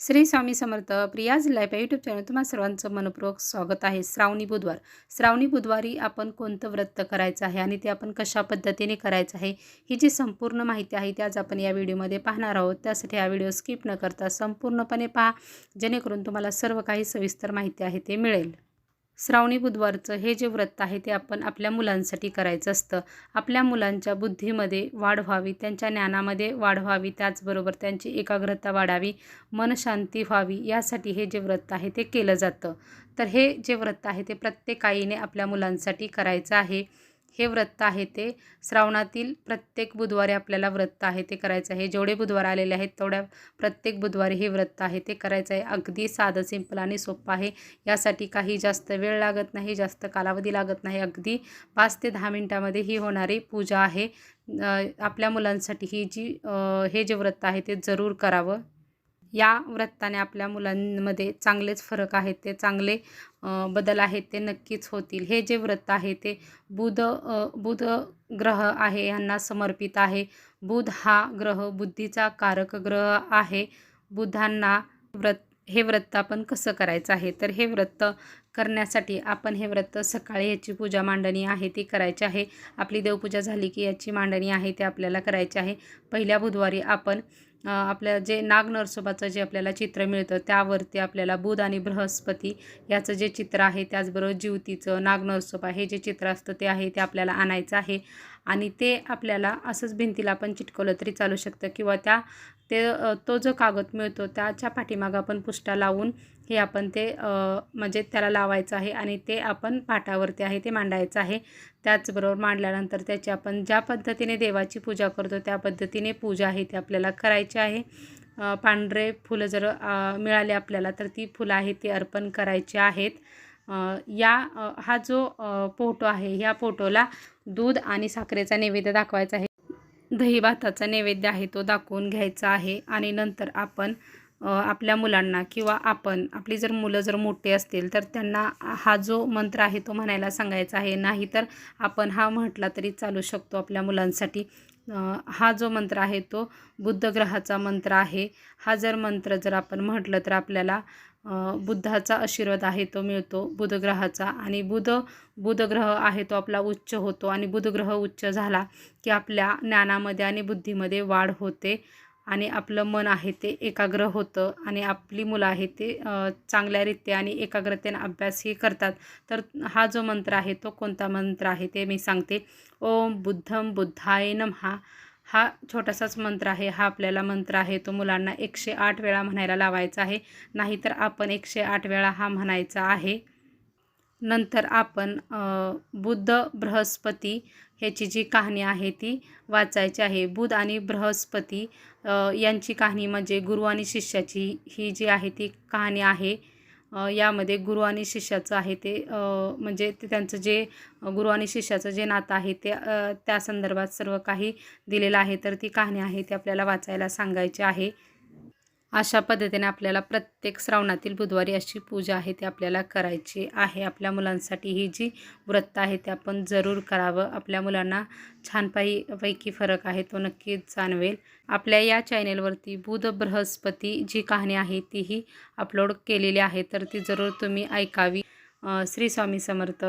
Shri Swami Samarth Priya's life या YouTube channel तुम्हाला सर्वांचं मनपूर्वक स्वागत आहे. श्रावणी बुधवार. श्रावणी बुधवारी आपण कोणतं व्रत करायचं आहे आणि ते आपण कशा पद्धतीने करायचं आहे ही जी संपूर्ण माहिती आहे ती आज आपण या व्हिडिओमध्ये पाहणार आहोत. त्यासाठी हा व्हिडिओ स्किप न करता संपूर्णपणे पहा जेणेकरून तुम्हाला सर्व काही सविस्तर माहिती आहे ते मिळेल. श्रावणी बुधवारचं हे जे व्रत आहे ते आपण आपल्या मुलांसाठी करायचं असतं. आपल्या मुलांच्या बुद्धीमध्ये वाढ व्हावी त्यांच्या ज्ञानामध्ये वाढ व्हावी त्याचबरोबर त्यांची एकाग्रता वाढावी मनशांती व्हावी यासाठी हे जे व्रत आहे ते केलं जातं. तर हे जे व्रत आहे ते प्रत्येक आईने आपल्या मुलांसाठी करायचं आहे. हे व्रत आहे ते. श्रावणातील प्रत्येक बुधवारी आपल्याला व्रत आहे ते करायचं आहे. जेवढे बुधवार आलेले आहेत तेवढ्या प्रत्येक बुधवारी हे व्रत आहे ते करायचं आहे. अगदी साधं सिंपल आणि सोपं आहे. यासाठी काही जास्त वेळ लागत नाही जास्त कालावधी लागत नाही. अगदी पाच ते दहा मिनटामध्ये ही होणारी पूजा आहे. आपल्या मुलांसाठी ही जी हे जे व्रत आहे ते जरूर करावं. या व्रताने आपल्या मुलांमध्ये चांगलेच फरक आहेत ते चांगले बदल आहेत ते नक्कीच होतील. हे जे व्रत आहे ते बुध बुध ग्रह आहे यांना समर्पित आहे. बुध हा ग्रह बुद्धीचा कारक ग्रह आहे. बुधांना व्रत हे व्रत आपण कसं करायचं आहे? तर हे व्रत करण्यासाठी आपण हे व्रत सकाळी याची पूजा मांडणी आहे ती करायची आहे. आपली देवपूजा झाली की याची मांडणी आहे ते आपल्याला करायची आहे. पहिल्या बुधवारी आपण आपल्या जे नाग नरसोबाचं जे आपल्याला चित्र मिळतं त्यावरती आपल्याला बुध आणि बृहस्पती याचं जे चित्र आहे त्याचबरोबर ज्योतीचं नाग नरसोबा हे जे चित्र असतं ते आहे ते आपल्याला आणायचं आहे. आणि ते आपल्याला असंच भिंतीला आपण चिटकवलं तरी चालू शकतं. किंवा त्या ते तो जो कागद मिळतो त्याच्या पाठीमागं आपण पुष्टा लावून हे आपण ते म्हणजे त्याला लावायचं आहे आणि ते आपण पाठावरती आहे ते मांडायचं आहे. त्याचबरोबर मांडल्यानंतर त्याची आपण ज्या पद्धतीने देवाची पूजा करतो त्या पद्धतीने पूजा आहे ती आपल्याला करायची आहे. पांढरे फुलं जर मिळाले आपल्याला तर ती फुलं आहे ती अर्पण करायची आहेत. या हा जो फोटो आहे ह्या फोटोला दूध आणि साखरेचा नैवेद्य दाखवायचा आहे. दही भाताचा नैवेद्य आहे तो दाखवून घ्यायचा आहे आणि नंतर आपण आपल्या मुलांना किंवा आपण आपली जर मुलं जर मोठे असतील तर त्यांना हा जो मंत्र आहे तो म्हणायला सांगायचा आहे. नाही तर आपण हा म्हटला तरी चालू शकतो आपल्या मुलांसाठी. हा जो मंत्र आहे तो बुद्ध ग्रहाचा मंत्र आहे. हा जर मंत्र जर आपण म्हटलं तर आपल्याला बुद्धाचा आशीर्वाद आहे तो मिळतो बुधग्रहाचा. आणि बुध बुधग्रह आहे तो आपला उच्च होतो. आणि बुधग्रह उच्च झाला की आपल्या ज्ञानामध्ये आणि बुद्धीमध्ये वाढ होते. आणि आपलं मन आहे ते एकाग्र होतं आणि आपली मुलं आहे ते चांगल्यारीत्या आणि एकाग्रतेने अभ्यासही करतात. तर हा जो मंत्र आहे तो कोणता मंत्र आहे ते मी सांगते. ओम बुद्धम बुद्धाय नमहा. हा छोटासाच मंत्र आहे. हा आपल्याला मंत्र आहे. तो मुलांना एकशे आठ वेळा म्हणायला लावायचा आहे. नाहीतर आपण एकशे आठ वेळा हा म्हणायचा आहे. नंतर आपण बुद्ध बृहस्पती ह्याची जी कहाणी आहे ती वाचायची आहे. बुध आणि बृहस्पती यांची कहाणी म्हणजे गुरु आणि शिष्याची ही जी आहे ती कहाणी आहे. यामध्ये गुरु आणि शिष्याचं आहे ते म्हणजे ते त्यांचं जे गुरु आणि शिष्याचं जे नातं आहे ते त्या संदर्भात सर्व काही दिलेलं आहे. तर ती कहाणी आहे ती आपल्याला वाचायला सांगायची आहे. अशा पद्धतीने आपल्याला प्रत्येक श्रावणातील बुधवारी अशी पूजा आहे ती आपल्याला करायची आहे. आपल्या मुलांसाठी ही जी व्रत आहे ते आपण जरूर करावं. आपल्या मुलांना छानपाई पैकी फरक आहे तो नक्कीच जाणवेल. आपल्या या चॅनेलवरती बुध बृहस्पती जी कहाणी आहे तीही अपलोड केलेली आहे तर ती जरूर तुम्ही ऐकावी. श्री स्वामी समर्थ.